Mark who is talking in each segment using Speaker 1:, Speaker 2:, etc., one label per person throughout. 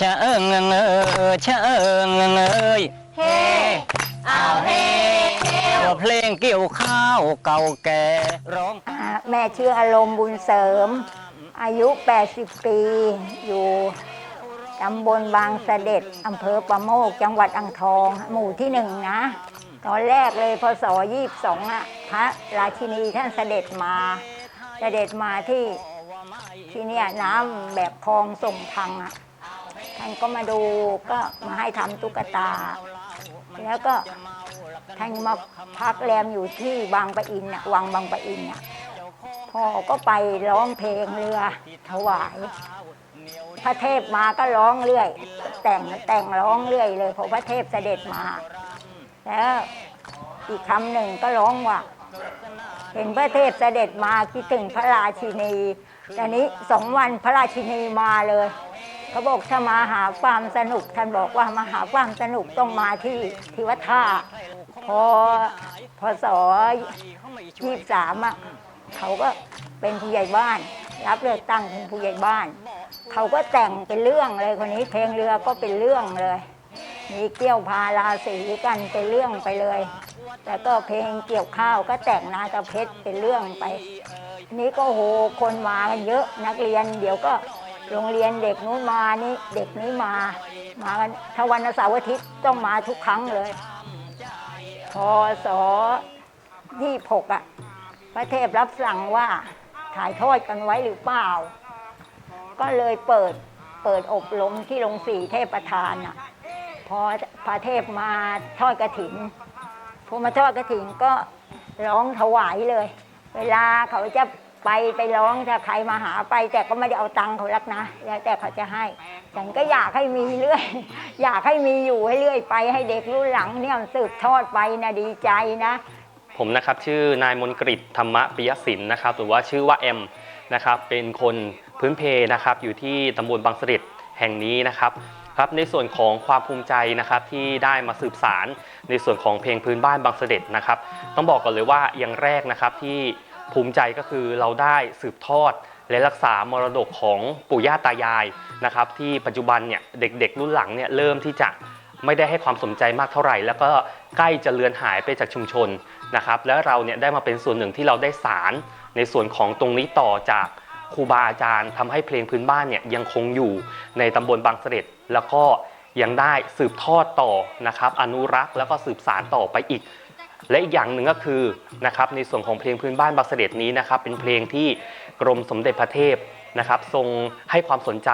Speaker 1: ชะเอิงเอิงเออชะเอิงเอิงเอ้ย
Speaker 2: เฮ้เอาเฮ้เฮ้
Speaker 1: ว่าเพลงเกี่ยวข้าวเก่าแก่ร้อง
Speaker 2: อ่าแม่ชื่ออารมณ์บุญเสริม อายุ 80 ปี อยู่ตำบลบางเสด็จอำเภอประโมก จังหวัดอ่างทอง หมู่ที่หนึ่งนะ ตอนแรกเลยพศ22อะพระราชินีท่านเสด็จมา เสด็จมาที่ที่เนี่ยน้ำแบบคลองส่งพังอะ ท่านก็มาดูก็มาให้ทำตุ๊กตา แล้วก็ท่านมาพักแรมอยู่ที่บางปะอินน่ะวังบางปะอินน่ะพ่อก็ไปร้องเพลงเรือถวาย พระเทพมาก็ร้องเรื่อย แต่งแต่งร้องเรื่อยเลยพอพระเทพเสด็จมา แล้วอีกคำหนึ่งก็ร้องว่าเห็นพระเทพเสด็จมาคิดถึงพระราชินีแต่นี้สองวันพระราชินีมาเลย เขาบอกถ้ามาหาความสนุก ท่านบอกว่ามาหาความสนุกต้องมาที่ที่วัดท่าพอพอศยี่สามอะเขาก็เป็นผู้ใหญ่บ้าน รับเลือกตั้งเป็นผู้ใหญ่บ้าน เขาก็แต่งเป็นเรื่องเลยคนนี้เพลงเรือก็เป็นเรื่องเลย มีเกี่ยวพาราสีกันเป็นเรื่องไปเลยแล้วก็เพลงเกี่ยวข้าวก็แต่งนาตาเพชรเป็นเรื่องไป นี้ก็โหคนมากันเยอะนักเรียนเดี๋ยวก็ โรงเรียนเด็กนู้นมานี่เด็กนี้มา มากันถ้าวันเสาร์อาทิตย์ต้องมาทุกครั้งเลยพศยี่หกอะ พระเทพรับสั่งว่าถ่ายทอดกันไว้หรือเปล่า ก็เลยเปิดเปิดอบรมที่โรงสีเทพประธานอะ พอพระเทพมาทอดกระถินพอมาทอดกระถินก็ร้องถวายเลย เวลาเขาจะ ไปไปร้องถ้าใครมาหาไป แต่ก็ไม่ได้เอาตังค์เขารักนะแล้วแต่เขาจะให้ ฉันก็อยากให้มีเรื่อย อยากให้มีอยู่ให้เรื่อยไปให้เด็กรุ่นหลังเนี่ยมันสืบทอดไปนะดีใจนะ
Speaker 3: ผมนะครับชื่อนายมนกฤษธรรมปิยศิลป์นะครับ หรือว่าชื่อว่าแอมนะครับเป็นคนพื้นเพนะครับอยู่ที่ตำบลบางเสด็จแห่งนี้นะครับครับในส่วนของความภูมิใจนะครับที่ได้มาสืบสารในส่วนของเพลงพื้นบ้านบางเสด็จนะครับ ต้องบอกก่อนเลยว่าอย่างแรกนะครับที่ ภูมิใจก็คือเราได้สืบทอดและรักษามรดกของปู่ย่าตายายนะครับ ที่ปัจจุบันเนี่ยเด็กๆ รุ่นหลังเนี่ยเริ่มที่จะไม่ได้ให้ความสนใจมากเท่าไหร่ แล้วก็ใกล้จะเลือนหายไปจากชุมชนนะครับ แล้วเราเนี่ยได้มาเป็นส่วนหนึ่งที่เราได้สารในส่วนของตรงนี้ต่อจากครูบาอาจารย์ทำให้เพลงพื้นบ้านเนี่ยยังคงอยู่ในตำบลบางเสด็จแล้วก็ยังได้สืบทอดต่อนะครับ อนุรักษ์แล้วก็สืบสารต่อไปอีก และอีกอย่างหนึ่งก็คือนะครับในส่วนของเพลงพื้นบ้านบางเสด็จนี้นะครับเป็นเพลงที่กรมสมเด็จพระเทพนะครับทรงให้ความสนใจ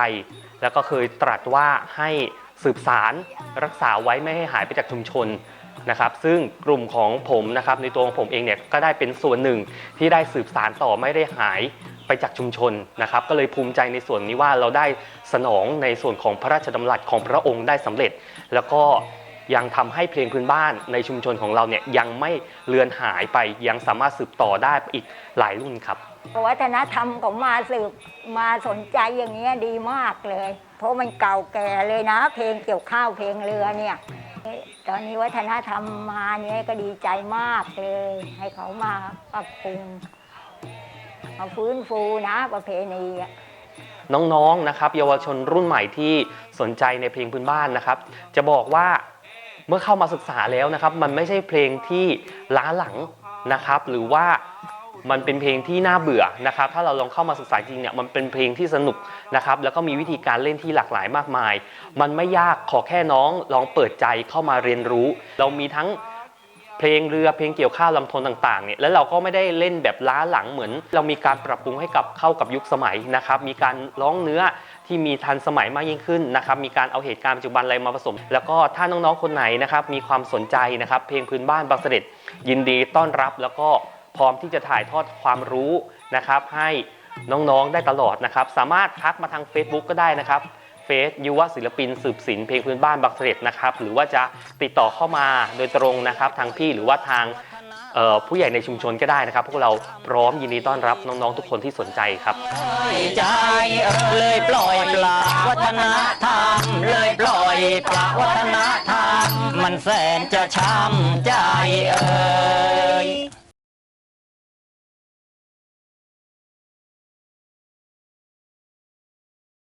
Speaker 3: แล้วก็เคยตรัสว่าให้สืบสารรักษาไว้ไม่ให้หายไปจากชุมชนนะครับ ซึ่งกลุ่มของผมนะครับในตัวของผมเองเนี่ยก็ได้เป็นส่วนหนึ่งที่ได้สืบสารต่อไม่ได้หายไปจากชุมชนนะครับ ก็เลยภูมิใจในส่วนนี้ว่าเราได้สนองในส่วนของพระราชดำรัสของพระองค์ได้สำเร็จ แล้วก็ ยังทำให้เพลงพื้นบ้านในชุมชนของเราเนี่ยยังไม่เลือนหายไปยังสามารถสืบต่อได้อีกหลายรุ่นครับ
Speaker 2: วัฒนธรรมของมาสืบมาสนใจอย่างเงี้ยดีมากเลย เพราะมันเก่าแก่เลยนะ เพลงเกี่ยวข้าวเพลงเรือเนี่ยตอนนี้วัฒนธรรมมาเนี่ยก็ดีใจมากเลย ให้เขามาปรับปรุงมาฟื้นฟูนะประเพณีอะ
Speaker 3: น้องๆนะครับ เยาวชนรุ่นใหม่ที่สนใจในเพลงพื้นบ้านนะครับ จะบอกว่า เมื่อเข้ามาศึกษาแล้วนะครับ มันไม่ใช่เพลงที่ล้าหลังนะครับ หรือว่ามันเป็นเพลงที่น่าเบื่อนะครับ ถ้าเราลองเข้ามาศึกษาจริงเนี่ยมันเป็นเพลงที่สนุกนะครับ แล้วก็มีวิธีการเล่นที่หลากหลายมากมาย มันไม่ยากขอแค่น้องลองเปิดใจเข้ามาเรียนรู้ เรามีทั้ง เพลงเรือเพลงเกี่ยวข้าวลำธนต่างๆเนี่ยแล้วเราก็ไม่ได้เล่นแบบล้าหลังเหมือน เรามีการปรับปรุงให้กับเข้ากับยุคสมัยนะครับมีการร้องเนื้อที่มีทันสมัยมากยิ่งขึ้นนะครับมีการเอาเหตุการณ์ปัจจุบันอะไรมาผสม แล้วก็ถ้าน้องๆคนไหนนะครับมีความสนใจนะครับเพลงพื้นบ้านบางเสด็จยินดีต้อนรับแล้วก็พร้อมที่จะถ่ายทอดความรู้นะครับให้น้องๆได้ตลอดนะครับสามารถทักมาทาง Facebook ก็ได้นะครับ เฟซยุวศิลปิน สืบศิลป์เพลงพื้นบ้านบางเสด็จนะครับ หรือว่าจะติดต่อเข้ามาโดยตรงนะครับ ทางพี่หรือว่าทางผู้ใหญ่ในชุมชนก็ได้นะครับ พวกเราพร้อมยินดีต้อนรับน้องๆทุกคนที่สนใจครับ
Speaker 1: ใจเลยปล่อยปละวัฒนธรรมเลยปล่อยปละวัฒนธรรมมันแสนจะช้ำใจเอ่ย